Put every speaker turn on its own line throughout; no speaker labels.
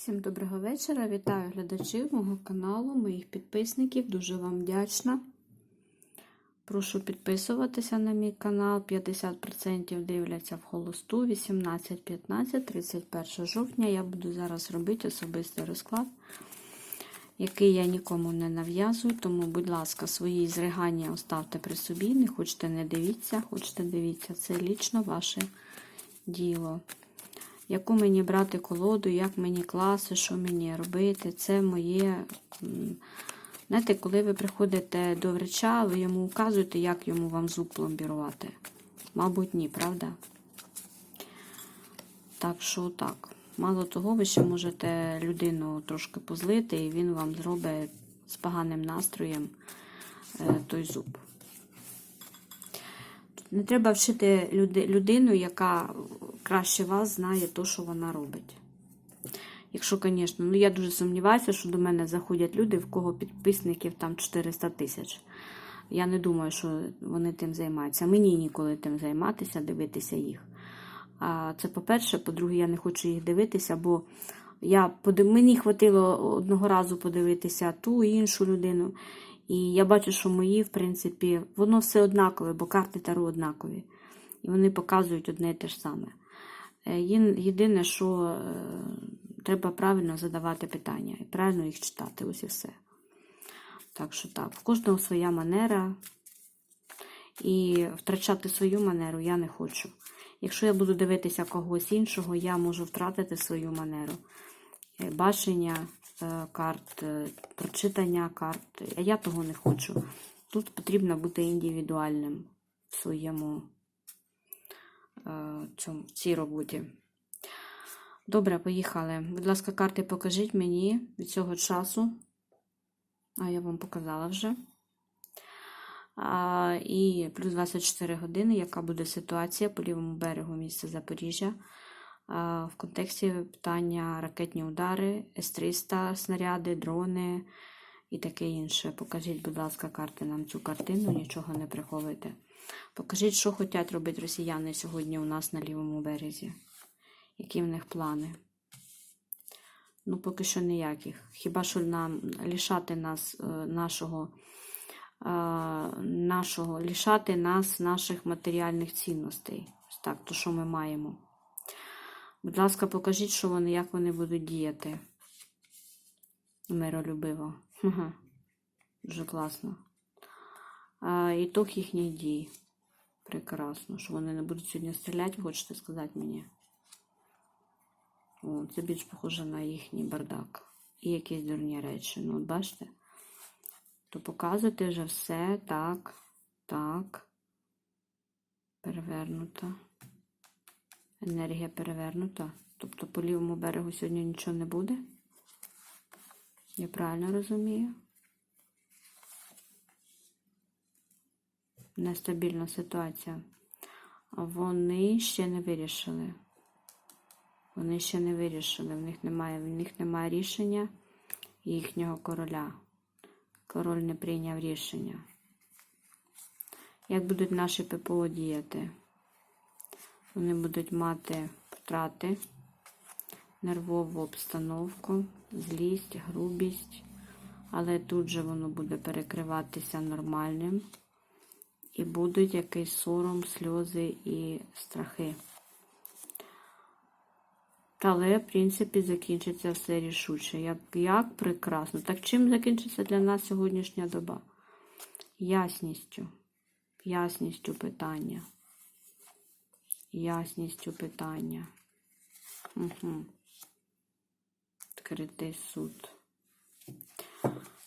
Всім доброго вечора. Вітаю глядачів мого каналу, моїх підписників. Дуже вам вдячна. Прошу підписуватися на мій канал. 50% дивляться в холосту. 18, 15, 31 жовтня. Я буду зараз робити особистий розклад, який я нікому не нав'язую. Тому, будь ласка, свої зригання оставте при собі. Не хочете, не дивіться, хочете дивіться. Це лічно ваше діло яку мені брати колоду, як мені класи, що мені робити. Це моє. Знаєте, коли ви приходите до врача, ви йому указуєте, як йому вам зуб пломбірувати. Мабуть, ні, правда? Так що так. Мало того, ви ще можете людину трошки позлити, і він вам зробить з поганим настроєм е, той зуб. Не треба вчити людину, яка краще вас знає то, що вона робить. Якщо, звісно, ну я дуже сумніваюся, що до мене заходять люди, в кого підписників там 400 тисяч. Я не думаю, що вони тим займаються. Мені ніколи тим займатися, дивитися їх. Це по-перше, по-друге, я не хочу їх дивитися, бо я мені хватило одного разу подивитися ту іншу людину. І я бачу, що мої, в принципі, воно все однакове, бо карти Таро однакові. І вони показують одне і те ж саме. Е, Єдине, що е, треба правильно задавати питання і правильно їх читати. Ось і все. Так що так, в кожного своя манера. І втрачати свою манеру я не хочу. Якщо я буду дивитися когось іншого, я можу втратити свою манеру. Е, Бачення карт, е, прочитання карт. А я того не хочу. Тут потрібно бути індивідуальним в своєму е, цьому, цій роботі. Добре, поїхали. Будь ласка, карти покажіть мені від цього часу. А я вам показала вже. А, і плюс 24 години, яка буде ситуація по лівому берегу міста Запоріжжя. В контексті питання ракетні удари, С-300, снаряди, дрони і таке інше. Покажіть, будь ласка, карти нам цю картину, нічого не приховуйте. Покажіть, що хочуть робити росіяни сьогодні у нас на лівому березі. Які в них плани? Ну, поки що ніяких. Хіба що нам лишати нас е, нашого, е, нашого, лишати нас наших матеріальних цінностей. Так, то, що ми маємо. Будь ласка, покажіть, що вони, як вони будуть діяти. Миролюбиво. Ага. Дуже класно. А, ітог їхніх дій. Прекрасно. Що вони не будуть сьогодні стріляти, хочете сказати мені? О, це більш похоже на їхній бардак. І якісь дурні речі. Ну, от бачите? То показуйте вже все так, так. Перевернуто. Енергія перевернута. Тобто по лівому берегу сьогодні нічого не буде. Я правильно розумію? Нестабільна ситуація. Вони ще не вирішили. Вони ще не вирішили. В них немає, в них немає рішення їхнього короля. Король не прийняв рішення. Як будуть наші ППО діяти? Вони будуть мати втрати, нервову обстановку, злість, грубість, але тут же воно буде перекриватися нормальним. І будуть якийсь сором, сльози і страхи. Але, в принципі, закінчиться все рішуче. Як, як прекрасно. Так чим закінчиться для нас сьогоднішня доба? Ясністю. Ясністю питання. Ясністю питання. Угу. Відкритий суд.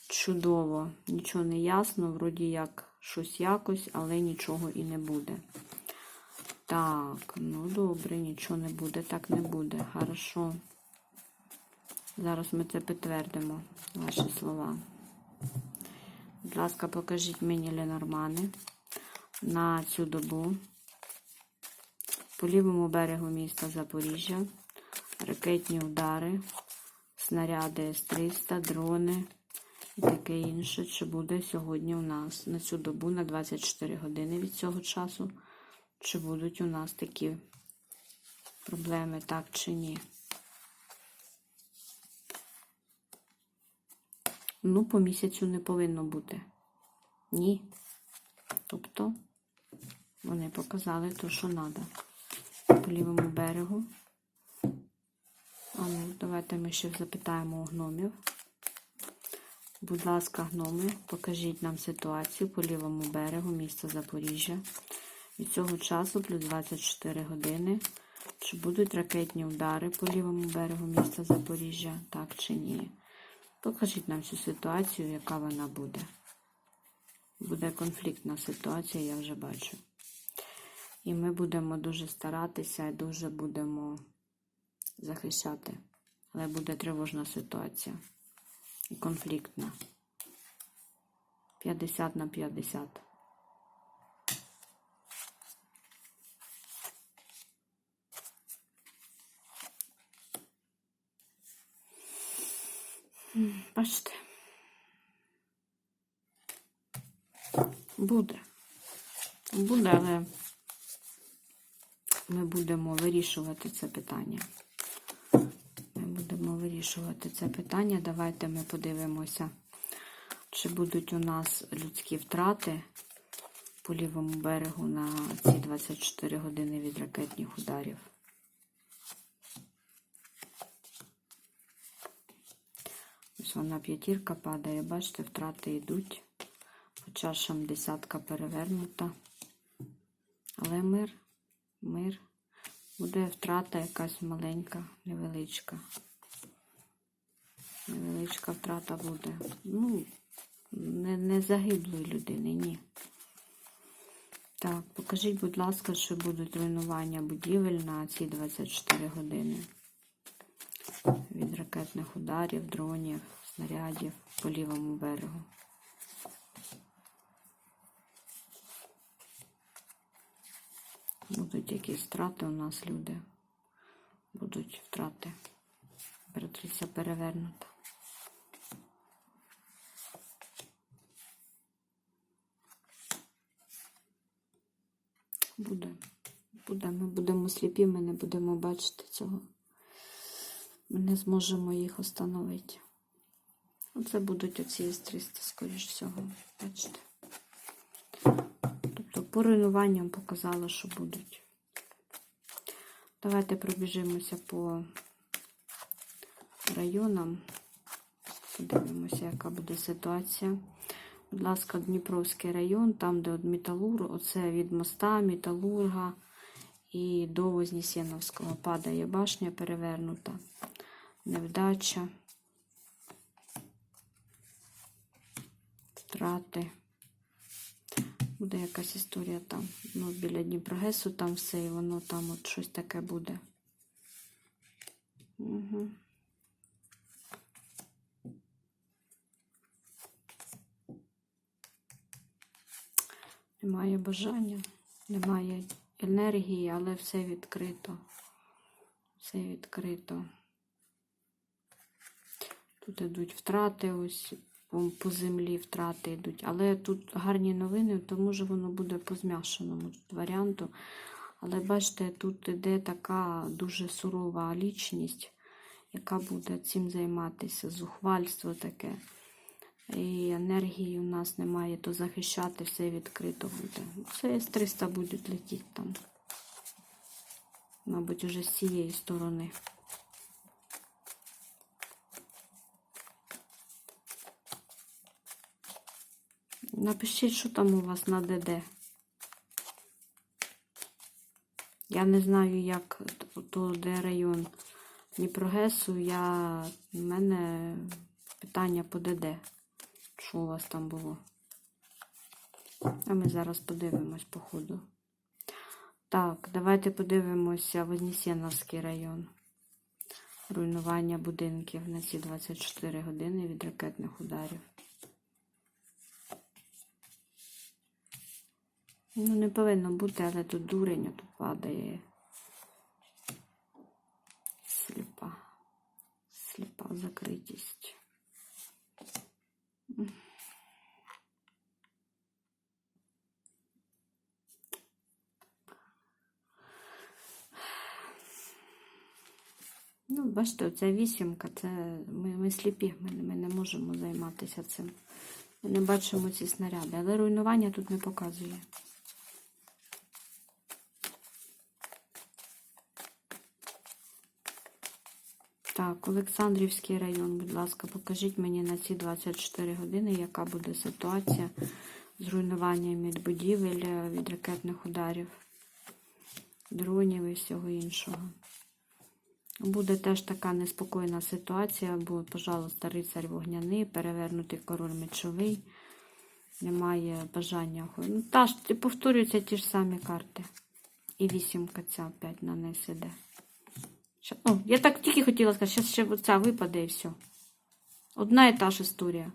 Чудово. Нічого не ясно, вроді як щось якось, але нічого і не буде. Так, ну добре, нічого не буде, так не буде. Хорошо. Зараз ми це підтвердимо, ваші слова. Будь ласка, покажіть мені Ленормани на цю добу. По лівому берегу міста Запоріжжя. Ракетні удари, снаряди С-300, дрони і таке інше, що буде сьогодні у нас на цю добу, на 24 години від цього часу. Чи будуть у нас такі проблеми, так чи ні? Ну, по місяцю не повинно бути. Ні. Тобто вони показали те, що треба. По лівому берегу. А ну, давайте ми ще запитаємо у гномів. Будь ласка, гноми, покажіть нам ситуацію по лівому берегу міста Запоріжжя. Від цього часу плюс 24 години. Чи будуть ракетні удари по лівому берегу міста Запоріжжя, так чи ні? Покажіть нам цю ситуацію, яка вона буде. Буде конфліктна ситуація, я вже бачу. І ми будемо дуже старатися і дуже будемо захищати. Але буде тривожна ситуація. І конфліктна. 50 на 50. Бачите. Буде. Буде, але ми будемо вирішувати це питання. Ми будемо вирішувати це питання. Давайте ми подивимося, чи будуть у нас людські втрати по лівому берегу на ці 24 години від ракетних ударів. Ось вона п'ятірка падає, бачите, втрати йдуть. По чашам десятка перевернута. Але мир, мир. Буде втрата якась маленька, невеличка. Невеличка втрата буде. Ну, не, не загиблої людини, ні. Так, покажіть, будь ласка, що будуть руйнування будівель на ці 24 години. Від ракетних ударів, дронів, снарядів по лівому берегу. Будуть якісь втрати у нас, люди. Будуть втрати. Імператриця перевернута. Буде. Буде. Ми будемо сліпі, ми не будемо бачити цього. Ми не зможемо їх остановити. Оце будуть оці С-300, скоріш всього. Бачите. По руйнуванням показало, що будуть. Давайте пробіжимося по районам. Подивимося, яка буде ситуація. Будь ласка, Дніпровський район, там, де от Металур, оце від моста, Металурга і до Вознесеновського падає башня перевернута. Невдача. Втрати. Буде якась історія там. Ну, біля Дніпрогесу там все, і воно там от щось таке буде. Угу. Немає бажання, немає енергії, але все відкрито. Все відкрито. Тут йдуть втрати, ось по, землі втрати йдуть. Але тут гарні новини, тому що воно буде по змішаному тут варіанту. Але бачите, тут іде така дуже сурова лічність, яка буде цим займатися. Зухвальство таке. І енергії у нас немає, то захищати все відкрито буде. Це С-300 будуть летіти там. Мабуть, уже з цієї сторони. Напишіть, що там у вас на ДД. Я не знаю, як то де район Дніпрогесу. Я... У мене питання по ДД. Що у вас там було? А ми зараз подивимось, по ходу. Так, давайте подивимося Вознесеновський район. Руйнування будинків на ці 24 години від ракетних ударів. Ну, не повинно бути, але тут дурень тут падає. Сліпа. Сліпа закритість. Ну, бачите. оця вісімка, це ми, ми сліпі, ми, ми не можемо займатися цим. Ми не бачимо ці снаряди, але руйнування тут не показує. Олександрівський район, будь ласка, покажіть мені на ці 24 години, яка буде ситуація з руйнуванням від будівель, е, від ракетних ударів, дронів і всього іншого. Буде теж така неспокійна ситуація, бо, пожалуйста, рицарь вогняний, перевернутий король мечовий. Немає бажання. Ну, та ж повторюються ті ж самі карти. І вісімка ця опять на неї іде. Ща- О, я так тільки хотіла сказати, зараз ще оця випаде і все. Одна і та ж історія.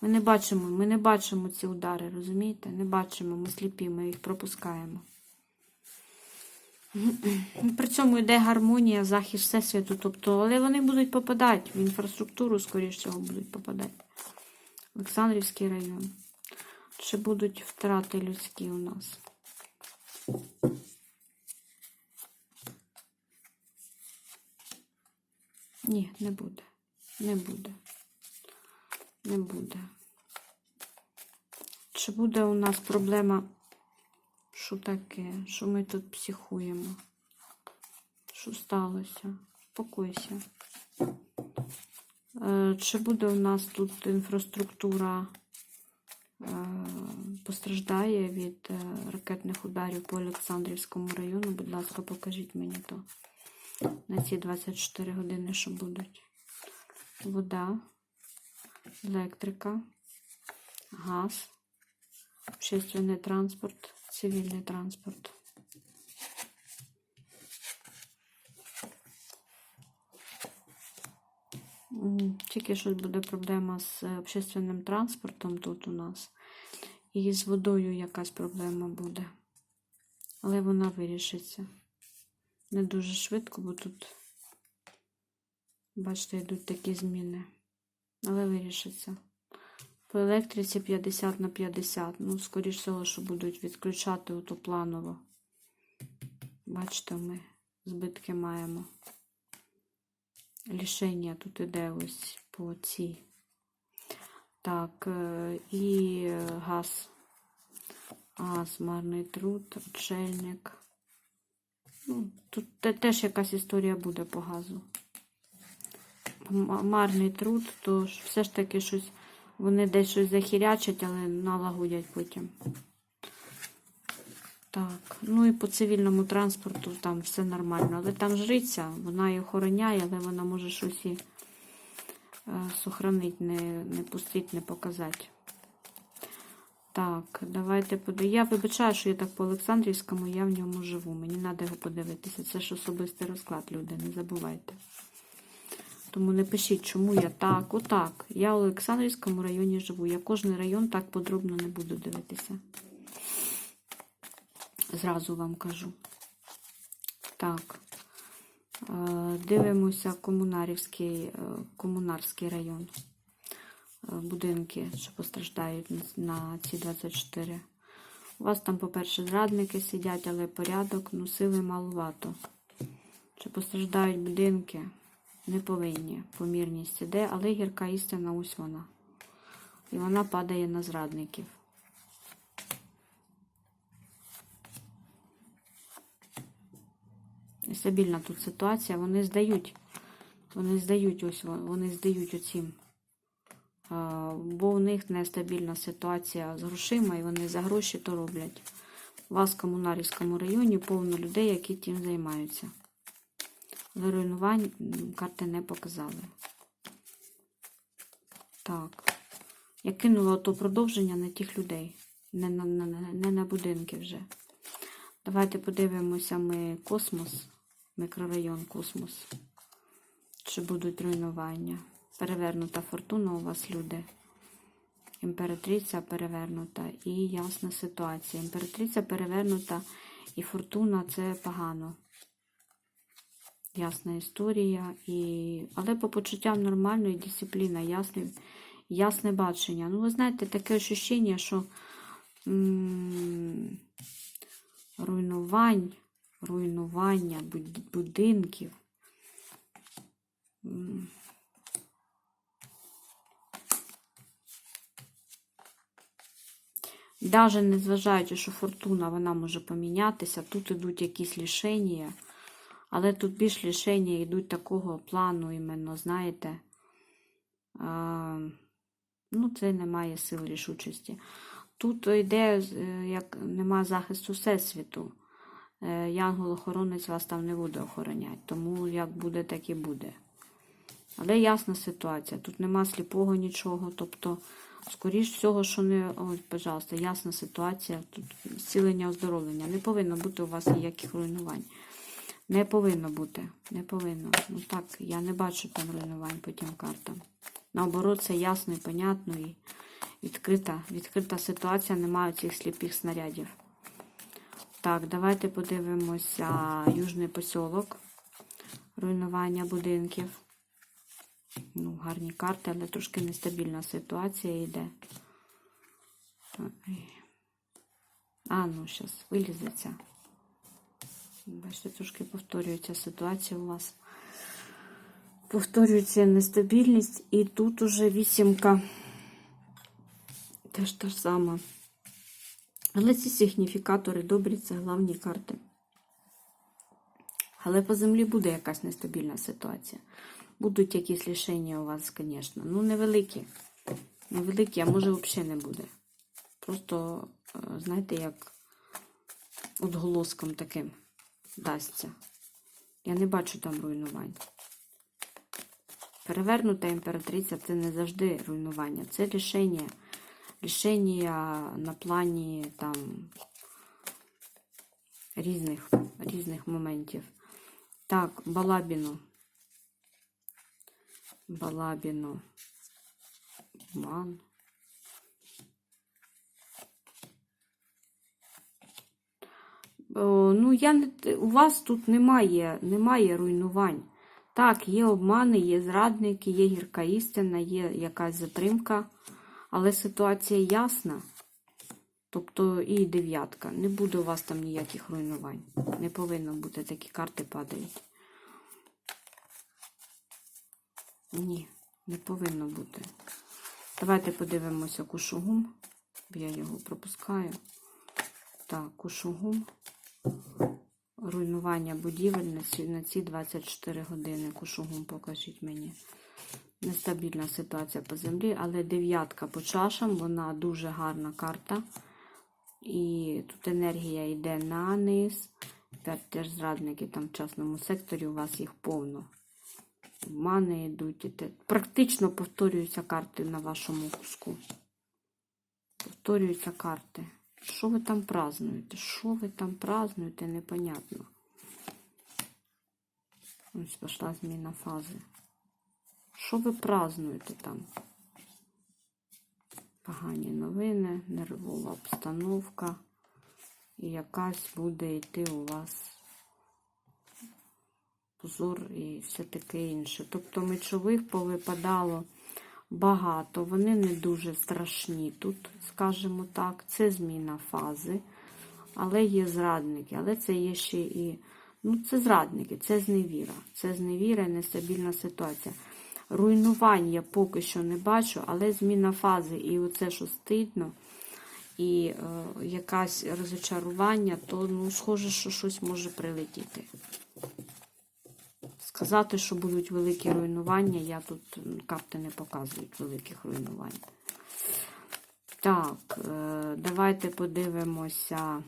Ми не бачимо, ми не бачимо ці удари, розумієте? Не бачимо, ми сліпі, ми їх пропускаємо. При цьому йде гармонія, захист всесвіту, тобто, але вони будуть попадати в інфраструктуру, скоріш всього, будуть попадати. Олександрівський район. Чи будуть втрати людські у нас? Ні, не буде. Не буде. Не буде. Чи буде у нас проблема? Що таке? Що ми тут психуємо? Що сталося? Спокойся. Е, Чи буде у нас тут інфраструктура е, постраждає від е, ракетних ударів по Олександрівському району? Будь ласка, покажіть мені то на ці 24 години, що будуть. Вода, електрика, газ, общественний транспорт, цивільний транспорт. Тільки щось буде проблема з общественним транспортом тут у нас. І з водою якась проблема буде. Але вона вирішиться. Не дуже швидко, бо тут, бачите, йдуть такі зміни. Але вирішиться. По електриці 50 на 50. Ну, скоріш всього, що будуть відключати ото планово. Бачите, ми збитки маємо. Лішення тут іде ось по цій. Так, е, і газ. Газ, марний труд, отшельник. Ну, тут теж якась історія буде по газу. Марний труд, то все ж таки щось, вони десь щось захірячать, але налагодять потім. Так, ну і по цивільному транспорту там все нормально. Але там жриця, вона її охороняє, але вона може щось і е, сохранить, не, не пустить, не показати. Так, давайте подивимося. Я вибачаю, що я так по Олександрівському, я в ньому живу. Мені треба його подивитися. Це ж особистий розклад, люди, не забувайте. Тому не пишіть, чому я так, отак. Я в Олександрівському районі живу. Я кожен район так подробно не буду дивитися. Зразу вам кажу. Так. Е, Дивимося е, комунарський район. Будинки, що постраждають на- ці 24. У вас там, по-перше, зрадники сидять, але порядок, ну, сили малувато. Чи постраждають будинки? Не повинні. Помірність іде, але гірка істина ось вона. І вона падає на зрадників. Стабільна тут ситуація. Вони здають. Вони здають ось вони здають оцім. А, Бо у них нестабільна ситуація з грошима, і вони за гроші то роблять. У вас в комунарівському районі повно людей, які тим займаються. Але карти не показали. Так. Я кинула то продовження на тих людей, не на, на- не на будинки вже. Давайте подивимося ми космос, мікрорайон космос. Чи будуть руйнування? Перевернута фортуна у вас, люди. Імператриця перевернута і ясна ситуація. Імператриця перевернута і фортуна це погано. Ясна історія. І... Але по почуттям нормально і дисципліна, ясне, ясне бачення. Ну, ви знаєте, таке ощущення, що м, руйнувань, руйнування буд- будинків М. Даже незважаючи, що фортуна вона може помінятися, тут ідуть якісь лішення, але тут більш лішення йдуть такого плану, іменно, знаєте, а, ну, це немає сил рішучості. Тут йде, е, як нема захисту Всесвіту. Е, Янгол-охоронець вас там не буде охороняти, тому як буде, так і буде. Але ясна ситуація. Тут нема сліпого нічого. Тобто, скоріш всього, що не. Ось, пожалуйста, ясна ситуація. Тут зцілення, оздоровлення. Не повинно бути у вас ніяких руйнувань. Не повинно бути. Не повинно. Ну так, я не бачу там руйнувань по тим картам. Наоборот, це ясно і понятно і відкрита, відкрита ситуація, немає цих сліпих снарядів. Так, давайте подивимося Южний посілок. Руйнування будинків. Ну, гарні карти, але трошки нестабільна ситуація йде. А, ну, зараз вилізеться. Бачите, трошки повторюється ситуація у вас. Повторюється нестабільність, і тут уже вісімка. Теж та ж сама. Але ці сигніфікатори добрі, це головні карти. Але по землі буде якась нестабільна ситуація. Будуть якісь рішення у вас, звісно. Ну, невеликі. Невеликі, а може взагалі не буде. Просто, е, знаєте, як отголоском таким дасться. Я не бачу там руйнувань. Перевернута імператриця це не завжди руйнування. Це рішення. Рішення на плані там різних, різних моментів. Так, Балабіно. Балабіно. Ман. Ну, я не, у вас тут немає, немає руйнувань. Так, є обмани, є зрадники, є гірка істина, є якась затримка, але ситуація ясна. Тобто і дев'ятка. Не буде у вас там ніяких руйнувань. Не повинно бути, такі карти падають. Ні, не повинно бути. Давайте подивимося кушугум. Я його пропускаю. Так, кушугум. Руйнування будівель на ці, ці 24 години. Кушугум покажіть мені. Нестабільна ситуація по землі, але дев'ятка по чашам, вона дуже гарна карта. І тут енергія йде на низ. Теж зрадники там в частному секторі, у вас їх повно. Мани йдуть. Практично повторюються карти на вашому куску. Повторюються карти. Що ви там празднуєте? Що ви там празднуєте, непонятно. Ось пішла зміна фази. Що ви празднуєте там? Погані новини, нервова обстановка. І якась буде йти у вас позор і все таке інше. Тобто мечових повипадало багато, вони не дуже страшні тут, скажімо так. Це зміна фази, але є зрадники, але це є ще і. Ну, це зрадники, це зневіра. Це зневіра і нестабільна ситуація. Руйнувань я поки що не бачу, але зміна фази і оце, що стидно, і е, якась розочарування, то ну, схоже, що щось може прилетіти. Сказати, що будуть великі руйнування, я тут карти не показують великих руйнувань. Так, е, давайте подивимося.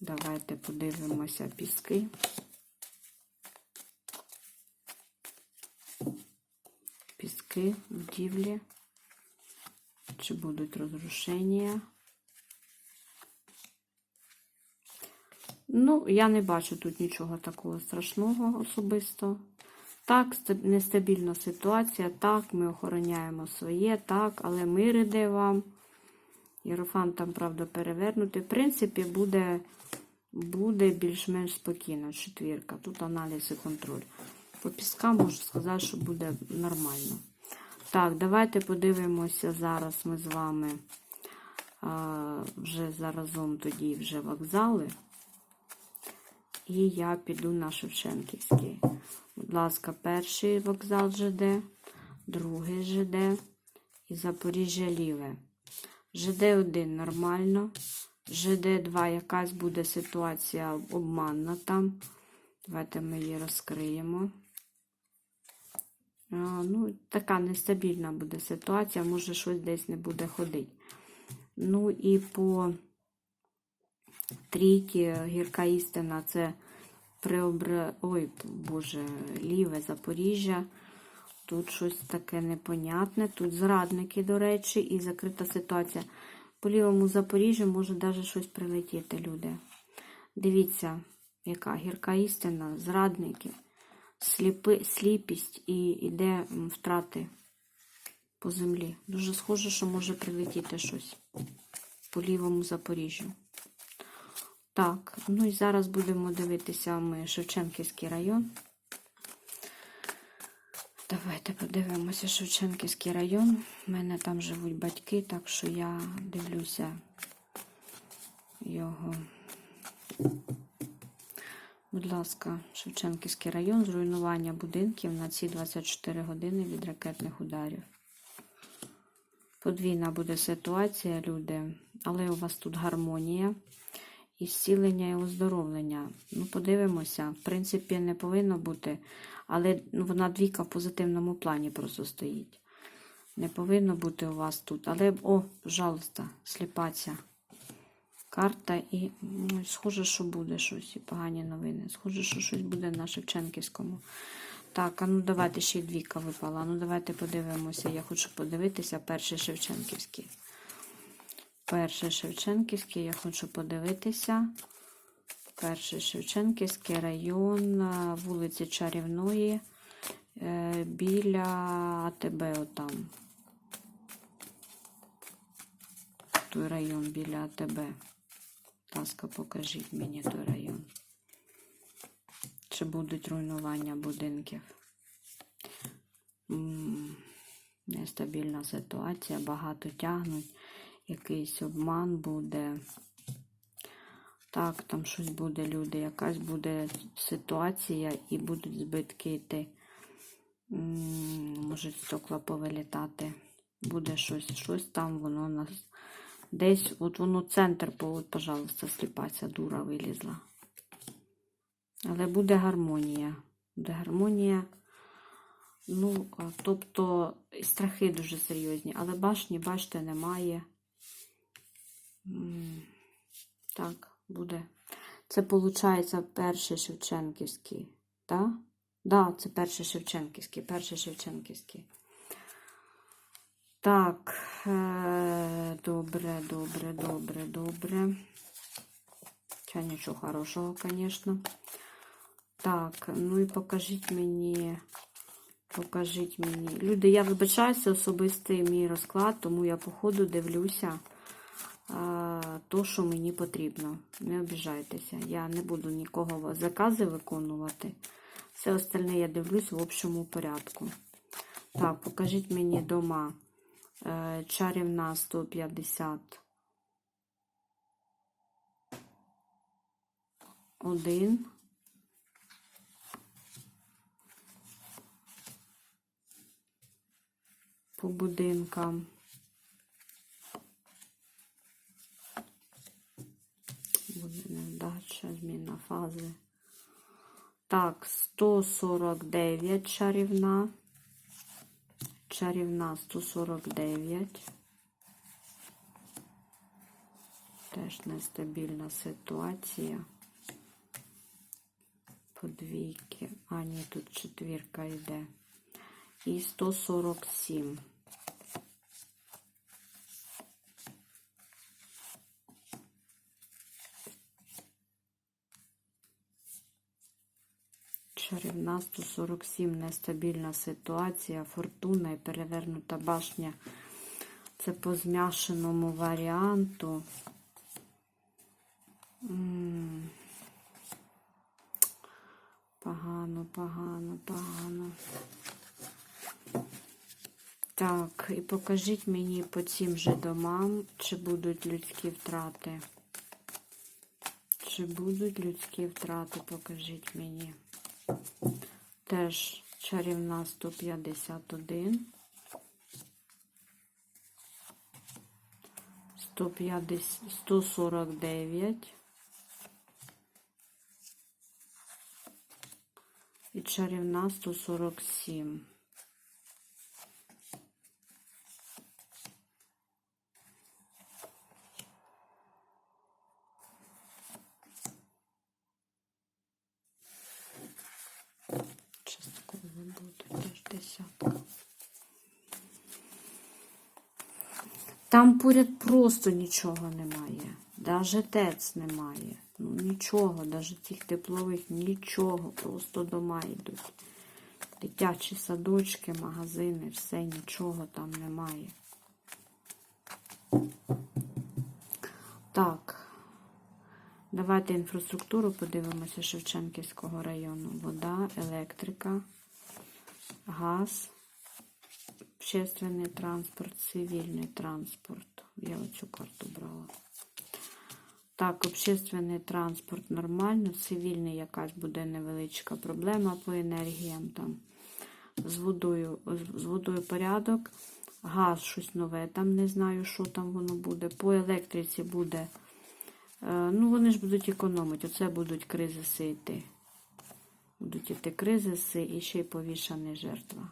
Давайте подивимося піски. Піски, будівлі. Чи будуть розрушення? Ну, я не бачу тут нічого такого страшного особисто. Так, нестабільна ситуація, так, ми охороняємо своє, так, але мир іде вам. Єрофан там, правда, перевернутий. В принципі, буде, буде більш-менш спокійно. Четвірка. Тут аналіз і контроль. По піскам можу сказати, що буде нормально. Так, давайте подивимося зараз ми з вами а, вже заразом тоді вже вокзали. І я піду на Шевченківський. Будь ласка, перший вокзал ЖД, другий ЖД і Запоріжжя Ліве. ЖД-1 нормально. ЖД-2 якась буде ситуація обманна там. Давайте ми її розкриємо. А, ну, така нестабільна буде ситуація, може щось десь не буде ходити. Ну і по трійки гірка істина це Преобре... Ой, Боже, ліве Запоріжжя. Тут щось таке непонятне. Тут зрадники, до речі, і закрита ситуація. По лівому Запоріжжю може навіть щось прилетіти, люди. Дивіться, яка гірка істина, зрадники, сліпи, сліпість і йде втрати по землі. Дуже схоже, що може прилетіти щось по лівому Запоріжжю. Так, ну і зараз будемо дивитися ми Шевченківський район. Давайте подивимося Шевченківський район. У мене там живуть батьки, так що я дивлюся його. Будь ласка, Шевченківський район, зруйнування будинків на ці 24 години від ракетних ударів. Подвійна буде ситуація, люди, але у вас тут гармонія і зцілення і оздоровлення. Ну, подивимося. В принципі, не повинно бути, але вона двійка в позитивному плані просто стоїть. Не повинно бути у вас тут. Але, о, пожалуйста, сліпаця. Карта і ну, схоже, що буде щось, і погані новини. Схоже, що щось буде на Шевченківському. Так, а ну давайте ще двійка випала. Ну давайте подивимося. Я хочу подивитися перший Шевченківський. Перший Шевченківський, я хочу подивитися. Перший Шевченківський район а, вулиці Чарівної е, біля АТБ отам. Той район біля АТБ. Ласка, покажіть мені той район. Чи будуть руйнування будинків? Нестабільна ситуація, багато тягнуть, якийсь обман буде. Так, там щось буде, люди, якась буде ситуація і будуть збитки йти. М, Можуть стекла повилітати. Буде щось, щось там, воно нас десь, от воно центр, от, пожалуйста, сліпаця, дура вилізла. Але буде гармонія. Буде гармонія. Ну, тобто страхи дуже серйозні, але башні, бачите, немає. Так, буде. Це, виходить, перший Шевченківський. Так? Да, це перший Шевченківський, перший Шевченківський. Так, е, добре, добре, добре, добре. Хоча нічого хорошого, звісно. Так, ну і покажіть мені. Покажіть мені. Люди, я вибачаюся, особистий мій розклад, тому я по ходу дивлюся то, що мені потрібно. Не обіжайтеся. Я не буду нікого закази виконувати. Все остальне я дивлюсь в общому порядку. Так, покажіть мені дома. Е, Чарівна 150. Один. По будинкам. Буде невдача, зміна фази. Так, 149 чарівна. Чарівна 149. Теж нестабільна ситуація. Подвійки. А, ні, тут четвірка йде. І 147. Чарівна 147, нестабільна ситуація, фортуна і перевернута башня. Це по змішаному варіанту. Погано, погано, погано. Так, і покажіть мені по цим же домам, чи будуть людські втрати. Чи будуть людські втрати, покажіть мені. Теж чарівна 151. 150, 149. І чарівна 147. Частково буде теж. Там поряд просто нічого немає. Даже ТЕЦ немає. Ну нічого, даже цих теплових нічого. Просто дома йдуть. Дитячі садочки, магазини, все, нічого там немає. Так. Давайте інфраструктуру подивимося Шевченківського району. Вода, електрика, газ, общественний транспорт, цивільний транспорт. Я оцю карту брала. Так, общественний транспорт нормально, цивільний якась буде невеличка проблема по енергіям там. З водою, з водою порядок. Газ щось нове, там не знаю, що там воно буде. По електриці буде. Е, Ну, вони ж будуть економити. Оце будуть кризиси йти. Будуть йти кризиси і ще й повішана жертва.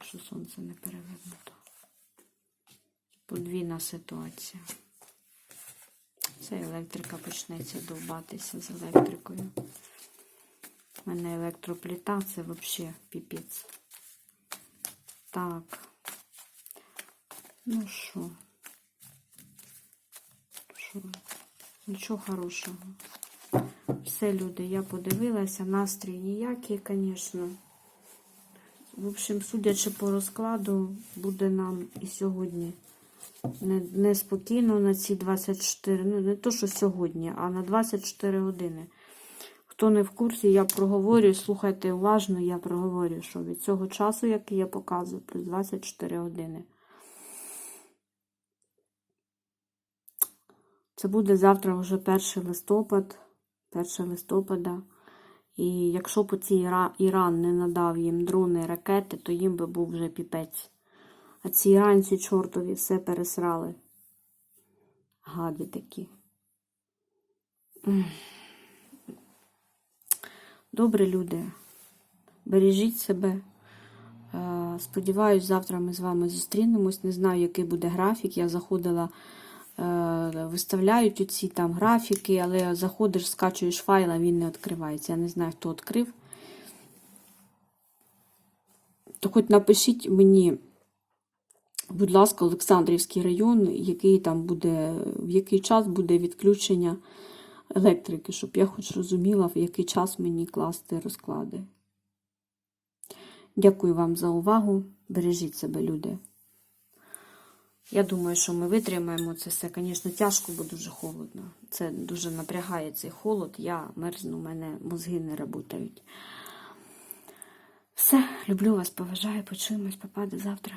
Що сонце не перевернуто. Подвійна ситуація. Це електрика почнеться довбатися з електрикою. У мене електропліта це взагалі піпець. Так. Ну що? Що? Нічого хорошого. Все, люди, я подивилася. Настрій ніякий, звісно. В общем, судячи по розкладу, буде нам і сьогодні не- неспокійно на ці 24, ну не то, що сьогодні, а на 24 години. Хто не в курсі, я проговорю, слухайте уважно, я проговорю, що від цього часу, який я показую, плюс 24 години. Це буде завтра вже 1 листопад, 1 листопада. І якщо б оцей Іран не надав їм дрони, ракети, то їм би був вже піпець. А ці іранці чортові все пересрали. Гади такі. Добре, люди. Бережіть себе. Е, Сподіваюсь, завтра ми з вами зустрінемось. Не знаю, який буде графік. Я заходила, виставляють оці там графіки, але заходиш, скачуєш файл, а він не відкривається. Я не знаю, хто відкрив. То хоч напишіть мені, будь ласка, Олександрівський район, який там буде, в який час буде відключення електрики, щоб я хоч розуміла, в який час мені класти розклади. Дякую вам за увагу. Бережіть себе, люди. Я думаю, що ми витримаємо це все. Звісно, тяжко, бо дуже холодно. Це дуже напрягає цей холод. Я мерзну, у мене мозги не працюють. Все, люблю вас, поважаю, почуємось, попаде завтра.